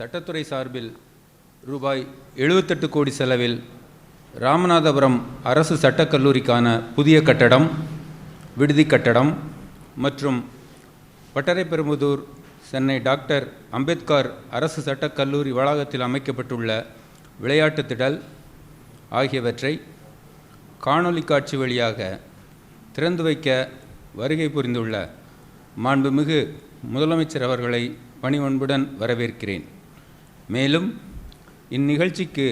சட்டத்துறை சார்பில் ரூபாய் எழுபத்தெட்டு கோடி செலவில் ராமநாதபுரம் அரசு சட்டக் கல்லூரிக்கான புதிய கட்டடம் விடுதி கட்டடம் மற்றும் பட்டரைப்பெரும்புதூர் சென்னை டாக்டர் அம்பேத்கர் அரசு சட்டக் கல்லூரி வளாகத்தில் அமைக்கப்பட்டுள்ள விளையாட்டுத் திடல் ஆகியவற்றை காணொலி காட்சி வழியாக திறந்து வைக்க வருகை புரிந்துள்ள மாண்புமிகு முதலமைச்சர் அவர்களை பணிவன்புடன் வரவேற்கிறேன். மேலும் இந்நிகழ்ச்சிக்கு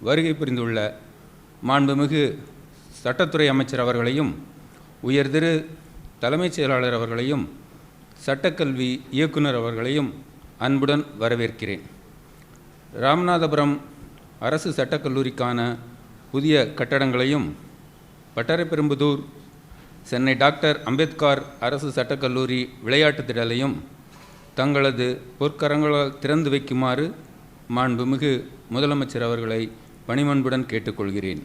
வருகை புரிந்துள்ள மாண்புமிகு சட்டத்துறை அமைச்சர் அவர்களையும் உயர்திரு தலைமைச் செயலாளர் அவர்களையும் சட்டக்கல்வி இயக்குனர் அவர்களையும் அன்புடன் வரவேற்கிறேன். ராமநாதபுரம் அரசு சட்டக்கல்லூரிக்கான புதிய கட்டடங்களையும் பட்டரைப்பெரும்புதூர் சென்னை டாக்டர் அம்பேத்கர் அரசு சட்டக்கல்லூரி விளையாட்டு விளையாட்டுத் திடலையும் தங்களது பொற்கரங்களால் திறந்து வைக்குமாறு மாண்புமிகு முதலமைச்சர் அவர்களை பணிமன்புடன் கேட்டுக்கொள்கிறேன்.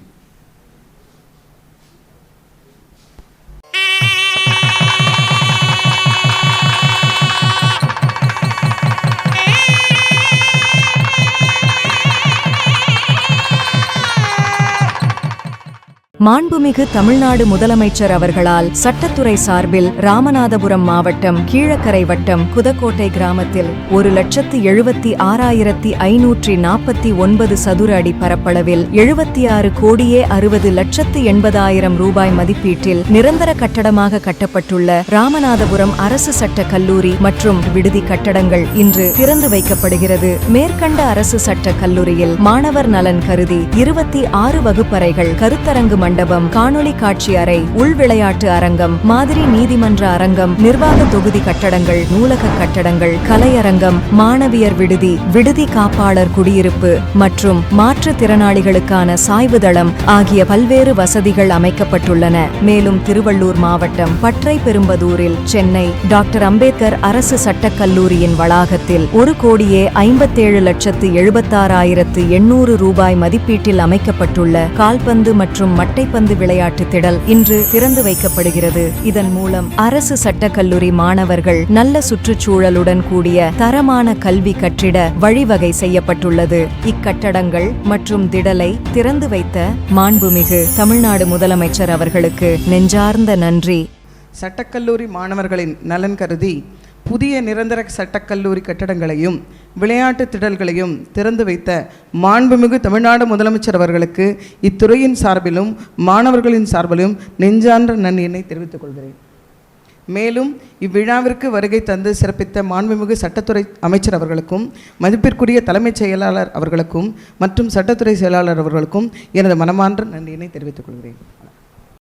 மாண்புமிகு தமிழ்நாடு முதலமைச்சர் அவர்களால் சட்டத்துறை சார்பில் ராமநாதபுரம் மாவட்டம் கீழக்கரை வட்டம் குதக்கோட்டை கிராமத்தில் ஒரு லட்சத்து எழுபத்தி ஆறாயிரத்தி ஐநூற்றி நாற்பத்தி ஒன்பது சதுர அடி பரப்பளவில் எழுபத்தி ஆறு கோடியே அறுபது லட்சத்து எண்பதாயிரம் ரூபாய் மதிப்பீட்டில் நிரந்தர கட்டடமாக கட்டப்பட்டுள்ள ராமநாதபுரம் அரசு சட்ட கல்லூரி மற்றும் விடுதி கட்டடங்கள் இன்று திறந்து வைக்கப்படுகிறது. மேற்கண்ட அரசு சட்ட கல்லூரியில் மாணவர் நலன் கருதி இருபத்தி ஆறு வகுப்பறைகள் கருத்தரங்கு மண்டபம் காணொளி காட்சி அறை உள் விளையாட்டு அரங்கம் மாதிரி நீதிமன்ற அரங்கம் நிர்வாக தொகுதி கட்டடங்கள் நூலக கட்டடங்கள் கலையரங்கம் மாணவியர் விடுதி விடுதி காப்பாளர் குடியிருப்பு மற்றும் மாற்றுத்திறனாளிகளுக்கான சாய்வுதளம் ஆகிய பல்வேறு வசதிகள் அமைக்கப்பட்டுள்ளன. மேலும் திருவள்ளூர் மாவட்டம் பற்றை பெரும்பதூரில் சென்னை டாக்டர் அம்பேத்கர் அரசு சட்டக் கல்லூரியின் வளாகத்தில் ஒரு கோடியே ஐம்பத்தேழு லட்சத்து எழுபத்தாறாயிரத்து எண்ணூறு ரூபாய் மதிப்பீட்டில் அமைக்கப்பட்டுள்ள கால்பந்து மற்றும் மட்டை மட்டைப்பந்து விளையாட்டு திடல் இன்று திறந்து வைக்கப்படுகிறது. இதன் மூலம் அரசு சட்டக்கல்லூரி மாணவர்கள் நல்ல சுற்றுச்சூழலுடன் கூடிய தரமான கல்வி கற்றிட வழிவகை செய்யப்பட்டுள்ளது. இக்கட்டடங்கள் மற்றும் திடலை திறந்து வைத்த மாண்புமிகு தமிழ்நாடு முதலமைச்சர் அவர்களுக்கு நெஞ்சார்ந்த நன்றி. சட்டக்கல்லூரி மாணவர்களின் நலன் கருதி புதிய நிரந்தர சட்டக்கல்லூரி கட்டடங்களையும் விளையாட்டு திடல்களையும் திறந்து வைத்த மாண்புமிகு தமிழ்நாடு முதலமைச்சர் அவர்களுக்கு இத்துறையின் சார்பிலும் மாணவர்களின் சார்பிலும் நெஞ்சான்ற நன்றியினை தெரிவித்துக் கொள்கிறேன். மேலும் இவ்விழாவிற்கு வருகை தந்து சிறப்பித்த மாண்புமிகு சட்டத்துறை அமைச்சர் அவர்களுக்கும் மதிப்பிற்குரிய தலைமைச் செயலாளர் அவர்களுக்கும் மற்றும் சட்டத்துறை செயலாளர் அவர்களுக்கும் எனது மனமான்ற நன்றியினை தெரிவித்துக் கொள்கிறேன்.